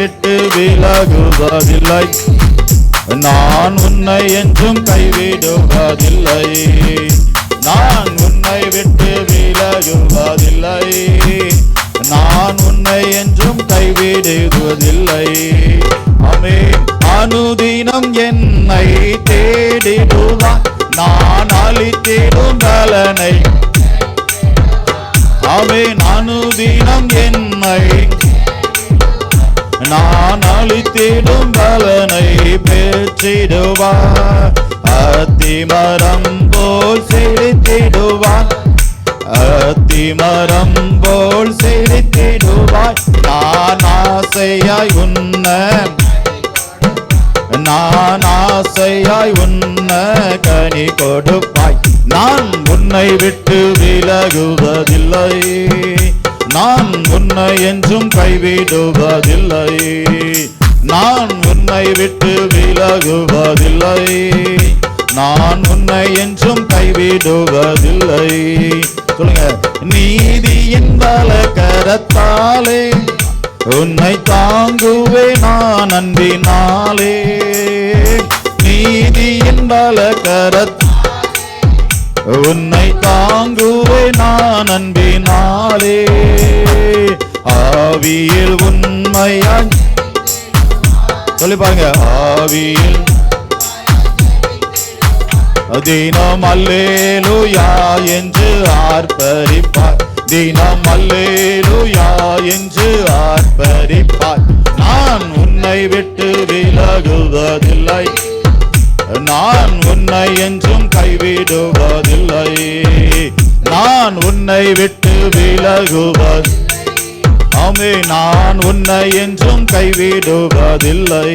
விட்டு விலகுவதில்லை. நான் உன்னை என்றும் கைவிடுவதில்லை. நான் உன்னை விட்டு விலகுவதில்லை. நான் உன்னை என்றும் கைவிடுவதில்லை. அமே அனுதினம் என்னை தேடிடுவான் நான் அளித்திடும் பலனை. அமேன் நான் அளித்திடும் பலனை பெற்றிடுவார் அத்திமரம் போல் செழித்திடுவார் அத்திமரம் போல் செழித்திடுவாய். நான் ஆசையாய் உன்ன நான் ஆசையாய் உன்ன கனி கொடுப்பாய். நான் உன்னை விட்டு விலகுவதில்லை. நான் உன்னை என்றும் கைவிடுவதில்லை. நான் உன்னை விட்டு விலகுவதில்லை. நான் உன்னை என்றும் கைவிடுவதில்லை. சொல்லுங்க. நீதியின் பல கரத்தாலே உன்னை தாங்குவே நான் அன்பினாலே. நீதியின் பல கரத் உன்னை தாங்குவே நான் அன்பினாலே. ஆவியில் உண்மையாய். சொல்லி பாருங்க ஆவியில். தினம் அல்லேலுயா என்று ஆர்ப்பரிப்பார். தினம் அல்லேலுயா என்று ஆர்ப்பரிப்பார். நான் உன்னை விட்டு விலகுவதில்லை. நான் உன்னை என்றும் கைவிடுவதில்லை. நான் உன்னை விட்டு விலகுவது ஆமே நான் உன்னை என்றும் கைவிடுவதில்லை.